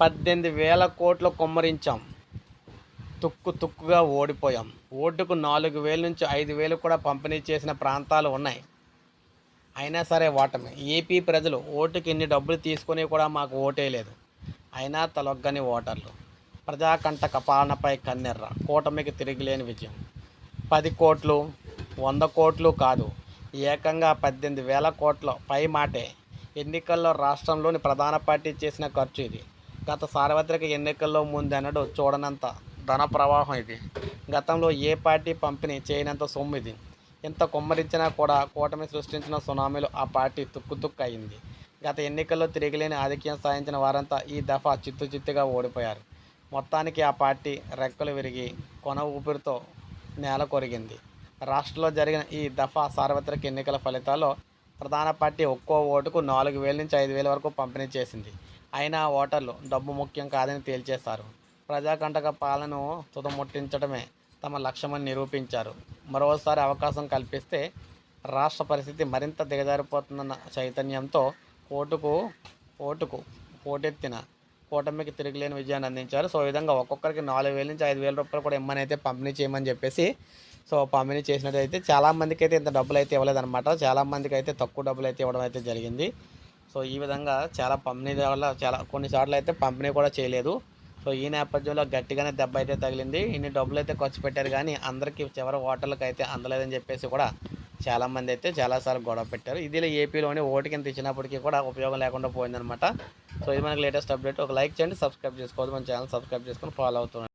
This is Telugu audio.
పద్దెనిమిది వేల కోట్లు కుమ్మరించాం. తుక్కు తుక్కుగా ఓడిపోయాం. ఓటుకు నాలుగు వేల నుంచి ఐదు వేలు కూడా పంపిణీ చేసిన ప్రాంతాలు ఉన్నాయి. అయినా సరే ఓటమి ఏపీ ప్రజలు ఓటుకి ఎన్ని డబ్బులు తీసుకొని కూడా మాకు ఓటేయలేదు అయినా తలొగ్గని ఓటర్లు. ప్రజాకంటక పాలనపై కన్నెర్ర. కూటమికి తిరిగిలేని విజయం. పది కోట్లు వంద కోట్లు కాదు. ఏకంగా పద్దెనిమిది వేల కోట్ల పై మాటే ఎన్నికల్లో రాష్ట్రంలోని ప్రధాన పార్టీ చేసిన ఖర్చు ఇది. గత సార్వత్రిక ఎన్నికల్లో ముందెన్నడూ చూడనంత ధన ప్రవాహం ఇది. గతంలో ఏ పార్టీ పంపిణీ చేయనంత సొమ్ము ఇది. ఎంత కుమ్మరించినా కూడా కూటమి సృష్టించిన సునామీలో ఆ పార్టీ తుక్కుతుక్కు అయింది గత ఎన్నికల్లో తిరిగిలేని ఆధిక్యం సాధించిన వారంతా ఈ దఫా చిత్తు చిత్తుగా ఓడిపోయారు. మొత్తానికి ఆ పార్టీ రెక్కలు విరిగి కొన ఊపిరితో నేల కొరిగింది రాష్ట్రంలో జరిగిన ఈ దఫా సార్వత్రిక ఎన్నికల ఫలితాల్లో ప్రధాన పార్టీ ఒక్కో ఓటుకు నాలుగు వేల నుంచి ఐదు వేల వరకు పంపిణీ చేసింది. అయినా ఓటర్లు డబ్బు ముఖ్యం కాదని తేల్చేశారు. ప్రజాకంటక పాలను తుదముట్టించడమే తమ లక్ష్యమని నిరూపించారు. మరోసారి అవకాశం కల్పిస్తే రాష్ట్ర పరిస్థితి మరింత దిగజారిపోతుందన్న చైతన్యంతో ఓటుకు ఓటుకు పోటెత్తిన కూటమికి తిరిగిలేని విజయాన్ని అందించారు. సో ఈ విధంగా ఒక్కొక్కరికి నాలుగు వేల నుంచి ఐదు వేల రూపాయలు కూడా ఇమ్మనైతే పంపిణీ చేయమని చెప్పేసి సో పంపిణీ చేసినట్టయితే చాలామందికి అయితే ఇంత డబ్బులు అయితే ఇవ్వలేదన్నమాట. చాలామందికి అయితే తక్కువ డబ్బులు అయితే ఇవ్వడం అయితే జరిగింది. సో ఈ విధంగా చాలా పంపిణీ వల్ల చాలా కొన్నిసార్లు అయితే పంపిణీ కూడా చేయలేదు. సో ఈ నేపథ్యంలో గట్టిగానే దెబ్బ అయితే తగిలింది. ఇన్ని డబ్బులు అయితే ఖర్చు పెట్టారు కానీ అందరికీ చివరి హోటళ్ళకి అయితే అందలేదని చెప్పేసి కూడా చాలామంది అయితే చాలాసార్లు గొడవ పెట్టారు. ఇది ఏపీలోని ఓటు కింద ఇచ్చినప్పటికీ కూడా ఉపయోగం లేకుండా పోయిందనమాట సో ఇది మనకి లేటెస్ట్ అప్డేట్. ఒక లైక్ చేయండి సబ్స్క్రైబ్ చేసుకోవద్దు. మన ఛానల్ సబ్స్క్రైబ్ చేసుకొని ఫాలో అవుతుంది